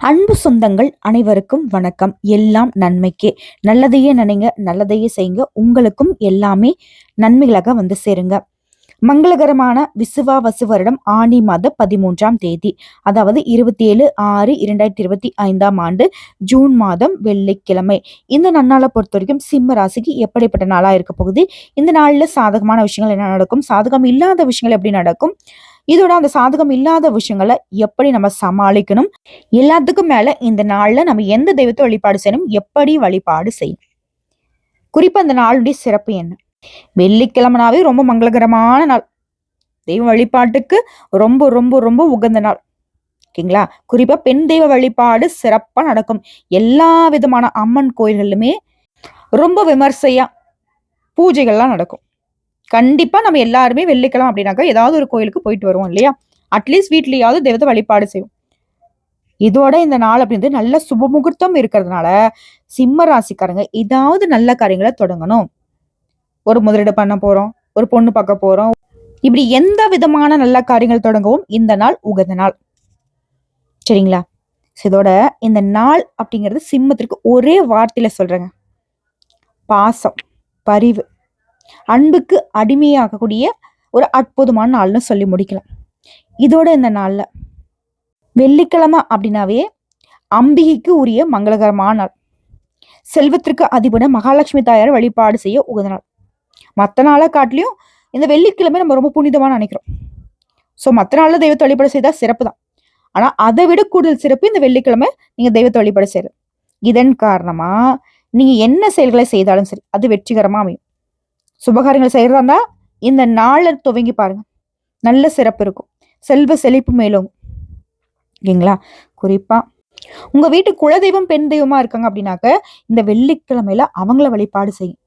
அன்பு சொந்தங்கள் அனைவருக்கும் வணக்கம். எல்லாம் நன்மைக்கே. நல்லதையே நினைங்க நல்லதையே செய்யுங்க. உங்களுக்கும் எல்லாமே நன்மைகளாக வந்து சேருங்க. மங்களகரமான விசுவாவசு வருடம் ஆணி மாத பதிமூன்றாம் தேதி அதாவது இருபத்தி ஏழு ஆறு இரண்டாயிரத்தி இருபத்தி ஐந்தாம் ஆண்டு ஜூன் மாதம் வெள்ளிக்கிழமை. இந்த நன்னாளை பொறுத்த வரைக்கும் சிம்ம ராசிக்கு எப்படிப்பட்ட நாளாக இருக்க போகுது? இந்த நாளில் சாதகமான விஷயங்கள் என்ன நடக்கும்? சாதகம் இல்லாத விஷயங்கள் எப்படி நடக்கும்? இதோட அந்த சாதகம் இல்லாத விஷயங்களை எப்படி நம்ம சமாளிக்கணும்? எல்லாத்துக்கும் மேல இந்த நாள்ல நம்ம எந்த தெய்வத்தை வழிபாடு செய்யணும்? எப்படி வழிபாடு செய்யணும்? குறிப்பா அந்த நாளுடைய சிறப்பு என்ன? வெள்ளிக்கிழமனாவே ரொம்ப மங்களகரமான நாள். தெய்வ வழிபாட்டுக்கு ரொம்ப ரொம்ப ரொம்ப உகந்த நாள். ஓகேங்களா? குறிப்பா பெண் தெய்வ வழிபாடு சிறப்பா நடக்கும். எல்லா விதமான அம்மன் கோயில்களுமே ரொம்ப விமர்சையா பூஜைகள்லாம் நடக்கும். கண்டிப்பா நம்ம எல்லாருமே வெள்ளிக்கிழமை அப்படின்னாக்கா ஏதாவது ஒரு கோயிலுக்கு போயிட்டு வருவோம் இல்லையா? அட்லீஸ்ட் வீட்லயாவது தெய்வத்தை வழிபாடு செய்வோம். இதோட இந்த நாள் அப்படின்றது நல்ல சுபமுகூர்த்தம் இருக்கிறதுனால சிம்ம ராசிக்காரங்க ஏதாவது நல்ல காரியங்களை தொடங்கணும். ஒரு முதலீடு பண்ண போறோம் ஒரு பொண்ணு பார்க்க போறோம். இப்படி எந்த விதமான நல்ல காரியங்கள் தொடங்கவும் இந்த நாள் உகந்த நாள். சரிங்களா? இதோட இந்த நாள் அப்படிங்கிறது சிம்மத்திற்கு ஒரே வார்த்தையில சொல்றேங்க. பாசம் பரிவு. அன்புக்கு அடிமையாகக்கூடிய ஒரு அற்புதமான நாள்னு சொல்லி முடிக்கலாம். இதோட இந்த நாளில் வெள்ளிக்கிழமை அப்படின்னாவே அம்பிகைக்கு உரிய மங்களகரமான நாள். செல்வத்திற்கு அதிபன மகாலட்சுமி தாயார் வழிபாடு செய்ய உகந்த நாள். மற்ற நாளை காட்டிலையும் இந்த வெள்ளிக்கிழமை நம்ம ரொம்ப புனிதமான நினைக்கிறோம். ஸோ மற்ற நாளில் தெய்வத்தை வழிபாடு செய்தால் சிறப்பு தான். ஆனால் அதை விட கூடுதல் சிறப்பு இந்த வெள்ளிக்கிழமை நீங்கள் தெய்வத்தை வழிபாடு செய்யறது. இதன் காரணமா நீங்க என்ன செயல்களை செய்தாலும் சரி அது வெற்றிகரமாக அமையும். சுபகாரியங்கள் செய்கிறதா இருந்தால் இந்த நாளில் துவங்கி பாருங்க. நல்ல சிறப்பு இருக்கும். செல்வ செழிப்பு மேலும் ஓகேங்களா? குறிப்பாக உங்கள் வீட்டு குலதெய்வம் பெண் தெய்வமாக இருக்காங்க அப்படின்னாக்க இந்த வெள்ளிக்கிழமையில அவங்கள வழிபாடு செய்யும்.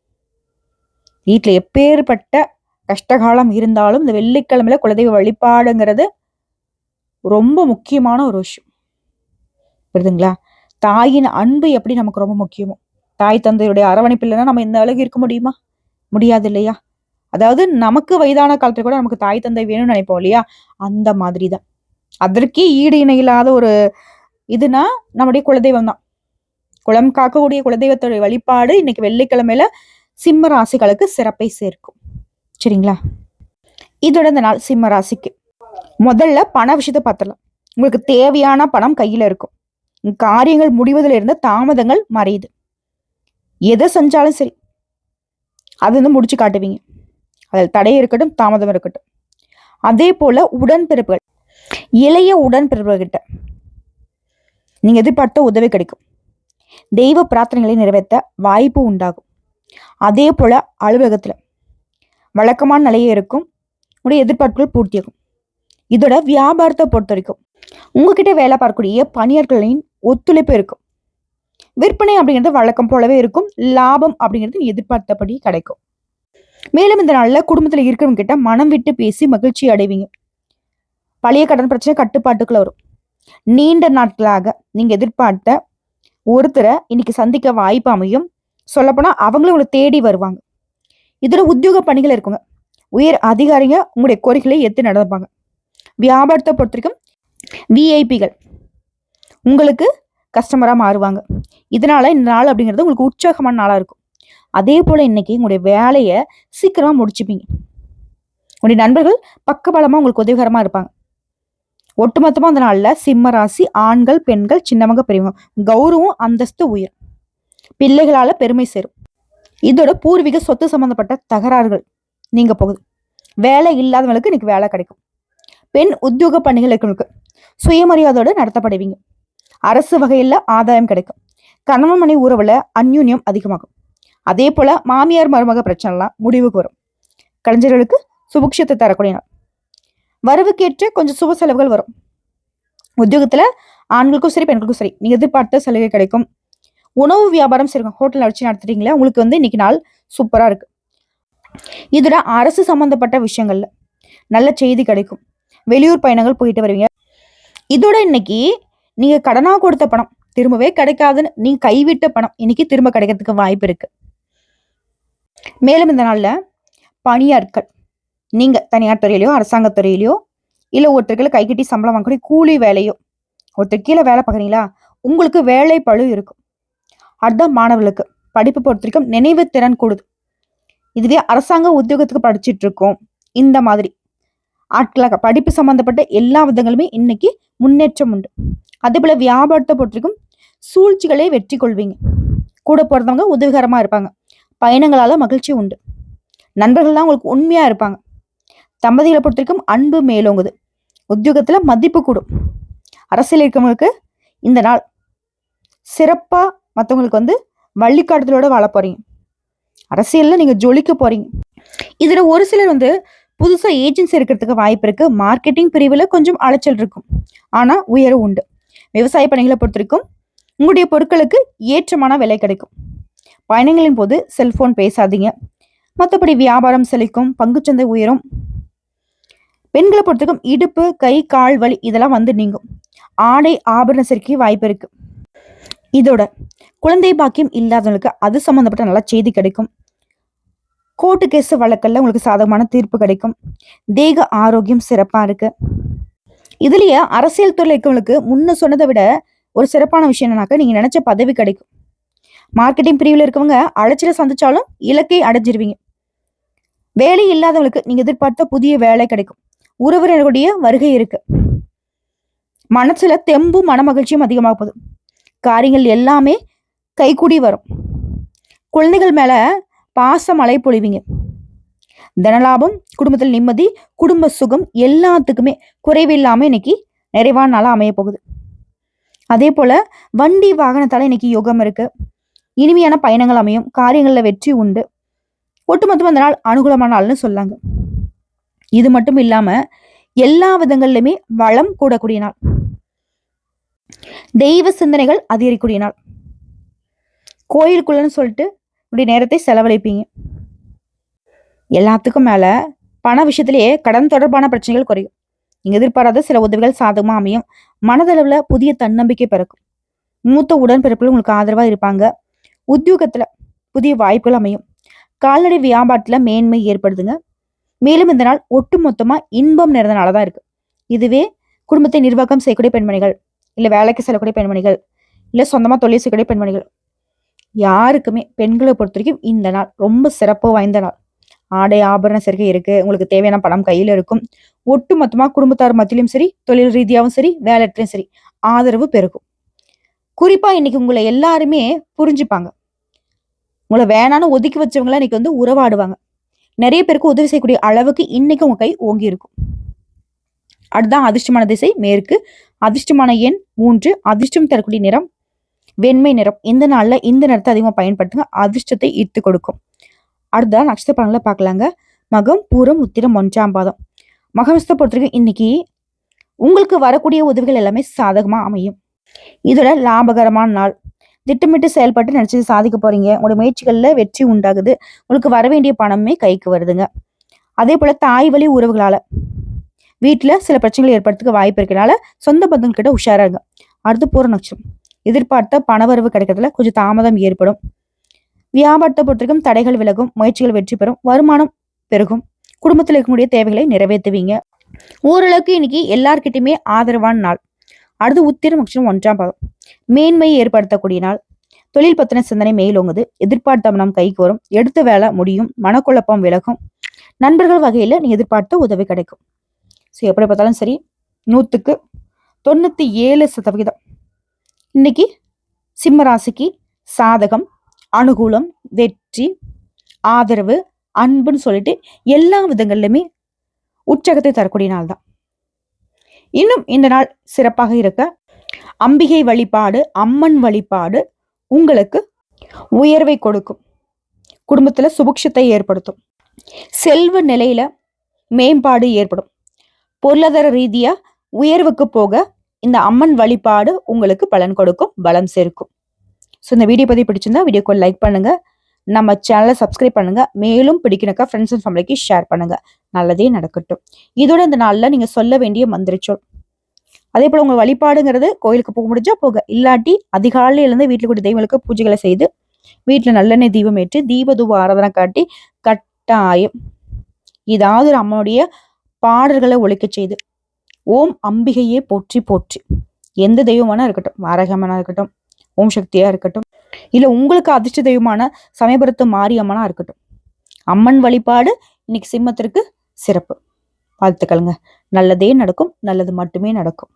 வீட்டில் எப்பேற்பட்ட கஷ்டகாலம் இருந்தாலும் இந்த வெள்ளிக்கிழமையில் குலதெய்வ வழிபாடுங்கிறது ரொம்ப முக்கியமான ஒரு விஷயம். புரியுதுங்களா? தாயின் அன்பு எப்படி நமக்கு ரொம்ப முக்கியமோ? தாய் தந்தையுடைய அரவணைப்பு இல்லைன்னா நம்ம இந்த அளவுக்கு இருக்க முடியுமா? முடியாது இல்லையா அதாவது நமக்கு வயதான காலத்துல கூட நமக்கு தாய் தந்தை வேணும்னு நினைப்போம் இல்லையா? அந்த மாதிரி தான் அதற்கே ஈடு இணை இல்லாத ஒரு இதுனா நம்முடைய குலதெய்வம் தான். குளம் காக்கக்கூடிய குலதெய்வத்துடைய வழிபாடு இன்னைக்கு வெள்ளிக்கிழமையில சிம்ம ராசிகளுக்கு சிறப்பை சேர்க்கும். சரிங்களா? இதோட இந்த நாள் சிம்ம ராசிக்கு. முதல்ல பண விஷயத்தை பார்த்துடலாம். உங்களுக்கு தேவையான பணம் கையில இருக்கும். காரியங்கள் முடிவதில் இருந்த தாமதங்கள் மறையுது. எதை செஞ்சாலும் சரி. அது வந்து முடிச்சு காட்டுவீங்க. அதில் தடை இருக்கட்டும் தாமதம் இருக்கட்டும். அதே போல உடன்பிறப்புகள். இளைய உடன்பிறப்புகிட்ட நீங்க எதிர்பார்த்த உதவி கிடைக்கும். தெய்வ பிரார்த்தனைகளை நிறைவேற்ற வாய்ப்பு உண்டாகும். அதே போல அலுவலகத்தில் வழக்கமான நிலையே இருக்கும். உடைய எதிர்பார்ப்புகள் பூர்த்தியாகும். இதோட வியாபாரத்தை பொறுத்த வரைக்கும் உங்ககிட்ட வேலை பார்க்கக்கூடிய பணியாளர்களின் ஒத்துழைப்பு இருக்கும். விற்பனை அப்படிங்கிறது வழக்கம் போலவே இருக்கும். லாபம் அப்படிங்கிறது எதிர்பார்த்தபடி கிடைக்கும். மேலும் இந்த நாளில் குடும்பத்தில் இருக்கிறவங்க கிட்ட மனம் விட்டு பேசி மகிழ்ச்சி அடைவீங்க. பழைய கடன் பிரச்சனை கட்டுப்பாட்டுக்குள்ள வரும். நீண்ட நாட்களாக நீங்க எதிர்பார்த்த ஒருத்தரை இன்னைக்கு சந்திக்க வாய்ப்பு அமையும். சொல்லப்போனா அவங்களும் உங்களை தேடி வருவாங்க. இதுல உத்தியோக பணிகள் இருக்குங்க. உயர் அதிகாரிங்க உங்களுடைய கோரிக்கைகளை ஏற்று நடந்துப்பாங்க. வியாபாரத்தை பொறுத்த வரைக்கும் விஐபிகள் உங்களுக்கு கஸ்டமராக மாறுவாங்க. இதனால இந்த நாள் அப்படிங்கிறது உங்களுக்கு உற்சாகமான நாளாக இருக்கும். அதே போல் இன்னைக்கு உங்களுடைய வேலையை சீக்கிரமாக முடிச்சுப்பீங்க. உங்களுடைய நண்பர்கள் பக்கபலமாக உங்களுக்கு உதவிகரமாக இருப்பாங்க. ஒட்டுமொத்தமாக அந்த நாளில் சிம்ம ராசி ஆண்கள் பெண்கள் சின்னவங்க பெரியவங்க. கௌரவம் அந்தஸ்து உயர். பிள்ளைகளால் பெருமை சேரும். இதோட பூர்வீக சொத்து சம்பந்தப்பட்ட தகராறுகள் நீங்க போகுது. வேலை இல்லாதவங்களுக்கு இன்னைக்கு வேலை கிடைக்கும். பெண் உத்தியோக பணிகள் இருக்கிறவங்களுக்கு சுயமரியாதையோடு நடத்தப்படுவீங்க. அரசு வகையில் ஆதாயம் கிடைக்கும். கணவன் மனை உறவுல அந்யூன்யம் அதிகமாகும். அதே போல மாமியார் மருமக பிரச்சனைலாம் முடிவுக்கு வரும். கலைஞர்களுக்கு சுபுக்ஷத்தை தரக்கூடிய நாள். வரவுக்கேற்ற கொஞ்சம் சுப செலவுகள் வரும். உத்தியோகத்துல ஆண்களுக்கும் சரி பெண்களுக்கும் சரி நீங்க எதிர்பார்த்த சலுகை கிடைக்கும். உணவு வியாபாரம் சரிங்க ஹோட்டல் வச்சு நடத்துறீங்களா உங்களுக்கு வந்து இன்னைக்கு நாள் சூப்பரா இருக்கு. இதோட அரசு சம்பந்தப்பட்ட விஷயங்கள்ல நல்ல செய்தி கிடைக்கும். வெளியூர் பயணங்கள் போயிட்டு வருவீங்க. இதோட இன்னைக்கு நீங்க கடனா கொடுத்த பணம் திரும்பவே கிடைக்காதுன்னு நீங்க கைவிட்ட பணம் இன்னைக்கு திரும்ப கிடைக்கிறதுக்கு வாய்ப்பு இருக்கு. மேலும் இந்த நாள்ல பணியாட்கள் நீங்க தனியார் துறையிலையோ அரசாங்க துறையிலையோ இல்ல ஒருத்தர்களை கைகட்டி சம்பளம் வாங்கக்கூடிய கூலி வேலையோ ஒருத்தர் கீழே வேலை பார்க்குறீங்களா உங்களுக்கு வேலை பழு இருக்கும். அதுதான் மாணவர்களுக்கு படிப்பு பொறுத்த வரைக்கும் நினைவு திறன் கூடுது. இதுவே அரசாங்க உத்தியோகத்துக்கு படிச்சுட்டு இருக்கோம். இந்த மாதிரி ஆட்களாக படிப்பு சம்பந்தப்பட்ட எல்லா விதங்களுமே இன்னைக்கு முன்னேற்றம் உண்டு. அதே போல வியாபாரத்தை பொறுத்திருக்கும் சூழ்ச்சிகளை சூழ்ச்சிகளே வெற்றி கொள்வீங்க. கூட பிறந்தவங்க உதவிகரமாக இருப்பாங்க. பயணங்களால மகிழ்ச்சி உண்டு. நண்பர்கள் தான் உங்களுக்கு உண்மையா இருப்பாங்க. தம்பதிகளை பொறுத்த வரைக்கும் அன்பு மேலோங்குது. உத்தியோகத்தில் மதிப்பு கூடும். அரசியல் இருக்கவங்களுக்கு இந்த நாள் சிறப்பாக மற்றவங்களுக்கு வந்து வழிகாட்டுதலோட வாழ போகிறீங்க அரசியலில் நீங்கள் ஜொலிக்க போகிறீங்க இதில் ஒரு சிலர் வந்து புதுசாக ஏஜென்சி இருக்கிறதுக்கு வாய்ப்பு இருக்கு. மார்க்கெட்டிங் பிரிவில் கொஞ்சம் அலைச்சல் இருக்கும். ஆனால் உயர்வு உண்டு. விவசாய பணிகளை பொறுத்த வரைக்கும் உங்களுடைய பொருட்களுக்கு ஏற்றமான விலை கிடைக்கும். பயணங்களின் போது செல்போன் பேசாதீங்க. மற்றபடி வியாபாரம் செழிக்கும். பங்குச்சந்தை உயரும். பெண்களை பொறுத்தவரைக்கும் இடுப்பு கை கால் வலி இதெல்லாம் வந்து நீங்கும். ஆடை ஆபரண சேர்க்கை வாய்ப்பு இருக்கு. இதோட குழந்தை பாக்கியம் இல்லாதவங்களுக்கு அது சம்மந்தப்பட்ட நல்ல செய்தி கிடைக்கும். கோர்ட்டு கேஸ் வழக்கல்ல உங்களுக்கு சாதகமான தீர்ப்பு கிடைக்கும். தேக ஆரோக்கியம் சிறப்பாக இருக்கு. இதுலயே அரசியல் துறையில் இருக்கவங்களுக்கு முன்ன சொன்னதை விட ஒரு சிறப்பான விஷயம் என்னன்னாக்கா நீங்க நினைச்ச பதவி கிடைக்கும். மார்க்கெட்டிங் பிரிவில் இருக்கவங்க அலைச்சல சந்திச்சாலும் இலக்கை அடைஞ்சிருவீங்க. வேலை இல்லாதவங்களுக்கு நீங்க எதிர்பார்த்த புதிய வேலை கிடைக்கும். உறவினர்களுடைய வருகை இருக்கு. மனசுல தெம்பும் மன மகிழ்ச்சியும் அதிகமாக போகுது. காரியங்கள் எல்லாமே கைகூடி வரும். குழந்தைகள் மேல பாச மழை பொழிவீங்க தனலாபம் குடும்பத்தில் நிம்மதி குடும்ப சுகம் எல்லாத்துக்குமே குறைவில்லாமல் இன்னைக்கு நிறைவான நாளாக அமைய போகுது. அதே போல வண்டி வாகனத்தால் இன்னைக்கு யோகம் இருக்கு. இனிமையான பயணங்கள் அமையும். காரியங்களில் வெற்றி உண்டு. ஒட்டுமொத்தம் அந்த நாள் அனுகூலமான நாள்னு சொல்லாங்க. இது மட்டும் இல்லாமல் எல்லா விதங்கள்லையுமே வளம் கூடக்கூடிய நாள். தெய்வ சிந்தனைகள் அதிகரிக்கூடிய நாள். கோயிலுக்குள்ளன்னு சொல்லிட்டு உடைய நேரத்தை செலவழிப்பீங்க. எல்லாத்துக்கும் மேல பண விஷயத்திலேயே கடன் தொடர்பான பிரச்சனைகள் குறையும். நீங்க எதிர்பாராத சில உதவிகள் சாதகமா அமையும். மனதளவுல புதிய தன்னம்பிக்கை பிறக்கும். மூத்த உடன்பிறப்புகள் உங்களுக்கு ஆதரவா இருப்பாங்க. உத்தியோகத்துல புதிய வாய்ப்புகள் அமையும். கால்நடை வியாபாரத்துல மேன்மை ஏற்படுதுங்க. மேலும் இந்த நாள் ஒட்டு மொத்தமா இன்பம் நிறைந்த நாளா தான் இருக்கு. இதுவே குடும்பத்தை நிர்வாகம் செய்யக்கூடிய பெண்மணிகள் இல்ல வேலைக்கு செல்லக்கூடிய பெண்மணிகள் இல்ல சொந்தமா தொழில் செய்யக்கூடிய பெண்மணிகள் யாருக்குமே பெண்களை பொறுத்த வரைக்கும் இந்த நாள் ரொம்ப சிறப்பு வாய்ந்த நாள். ஆடை ஆபரண சேர்க்கை இருக்கு உங்களுக்கு தேவையான பணம் கையில இருக்கும். ஒட்டு மொத்தமா குடும்பத்தார் மத்தியிலும் சரி தொழில் ரீதியாகவும் சரி வேலையிலும் சரி ஆதரவு பெருகும். குறிப்பா இன்னைக்கு உங்களை எல்லாருமே புரிஞ்சுப்பாங்க. உங்களை வேணான்னு ஒதுக்கி வச்சவங்கள இன்னைக்கு வந்து உறவாடுவாங்க. நிறைய பேருக்கு உதவி செய்யக்கூடிய அளவுக்கு இன்னைக்கு உங்க கை ஓங்கி இருக்கும். அடுத்தான் அதிர்ஷ்டமான திசை மேற்கு. அதிர்ஷ்டமான எண் மூன்று அதிர்ஷ்டம் தரக்கூடிய நிறம் வெண்மை நிறம். இந்த நாளில் இந்த நிறத்தை அதிகமாக பயன்படுத்துங்க. அதிர்ஷ்டத்தை ஈர்த்து கொடுக்கும். அடுத்ததாக நட்சத்திர பலன்களை பார்க்கலாங்க. மகம் பூரம் உத்திரம் ஒன்றாம் பாதம். மகமிஸ்த பொறுத்தவரைக்கும் இன்னைக்கு உங்களுக்கு வரக்கூடிய உதவிகள் எல்லாமே சாதகமாக அமையும். இதோட லாபகரமான நாள். திட்டமிட்டு செயல்பட்டு நினச்சது சாதிக்க போறீங்க. உங்களோட முயற்சிகளில் வெற்றி உண்டாகுது. உங்களுக்கு வர வேண்டிய பணமே கைக்கு வருதுங்க. அதே போல தாய் வழி உறவுகளால வீட்டில் சில பிரச்சனைகள் ஏற்படுறதுக்கு வாய்ப்பு இருக்கிறனால சொந்த பந்தங்கள்கிட்ட கிட்ட இருங்க. அடுத்து போற நட்சத்திரம். எதிர்பார்த்த பணவரவு கிடைக்கிறதுல கொஞ்சம் தாமதம் ஏற்படும். வியாபாரத்தை பொறுத்தவரைக்கும் தடைகள் விலகும் முயற்சிகள் வெற்றி பெறும் வருமானம் பெருகும். குடும்பத்தில் இருக்கக்கூடிய தேவைகளை நிறைவேற்றுவீங்க. ஓரளவுக்கு இன்னைக்கு எல்லார்கிட்டயுமே ஆதரவான நாள். அடுத்து உத்திரம் நட்சத்திரம் ஒன்றாம் பாதம். மேன்மையை ஏற்படுத்தக்கூடிய நாள். தொழில் பத்தின சிந்தனை மேலோங்குது எதிர்பார்த்த நம் கைக்கு வரும். எடுத்த வேலை முடியும். மனக்குழப்பம் விலகும். நண்பர்கள் வகையில நீ எதிர்பார்த்த உதவி கிடைக்கும். ஸோ எப்படி பார்த்தாலும் சரி நூற்றுக்கு தொண்ணூற்றி ஏழு சதவிகிதம். இன்னைக்கு சிம்மராசிக்கு சாதகம் அனுகூலம் வெற்றி ஆதரவு அன்புன்னு சொல்லிட்டு எல்லா விதங்கள்லையுமே உற்சாகத்தை தரக்கூடிய நாள் தான். இன்னும் இந்த நாள் சிறப்பாக இருக்க அம்பிகை வழிபாடு அம்மன் வழிபாடு உங்களுக்கு உயர்வை கொடுக்கும். குடும்பத்தில் சுபிக்ஷத்தை ஏற்படுத்தும். செல்வ நிலையில மேம்பாடு ஏற்படும். பொருளாதார ரீதியாக உயர்வுக்கு போக இந்த அம்மன் வழிபாடு உங்களுக்கு பலன் கொடுக்கும் பலம் சேர்க்கும். ஸோ இந்த வீடியோ பற்றி பிடிச்சிருந்தா வீடியோக்கு லைக் பண்ணுங்க. நம்ம சேனலை சப்ஸ்கிரைப் பண்ணுங்க. மேலும் பிடிக்கணுக்கா ஃப்ரெண்ட்ஸ் அண்ட் ஃபேமிலிக்கு ஷேர் பண்ணுங்க. நல்லதே நடக்கட்டும். இதோட இந்த நாளில் நீங்கள் சொல்ல வேண்டிய மந்திரச்சொல். அதே போல் உங்கள் வழிபாடுங்கிறது கோயிலுக்கு போக முடிஞ்சா போக இல்லாட்டி அதிகாலையில இருந்து கூட தெய்வங்களுக்கு பூஜைகளை செய்து வீட்டில் நல்லெண்ணெய் தீபம் ஏற்று தீப தூப ஆராதனை காட்டி கட்டாயம் ஏதாவது ஒரு அம்மனுடைய பாடல்களை ஒழிக்க செய்து ஓம் அம்பிகையே போற்றி போற்றி. எந்த தெய்வமானா இருக்கட்டும் மாரகமனா இருக்கட்டும் ஓம் சக்தியா இருக்கட்டும் இல்ல உங்களுக்கு அதிர்ஷ்ட தெய்வமான சமயபுரத்து மாரியம்மனா இருக்கட்டும். அம்மன் வழிபாடு இன்னைக்கு சிம்மத்திற்கு சிறப்பு. வாழ்த்துக்களுங்க. நல்லதே நடக்கும் நல்லது மட்டுமே நடக்கும்.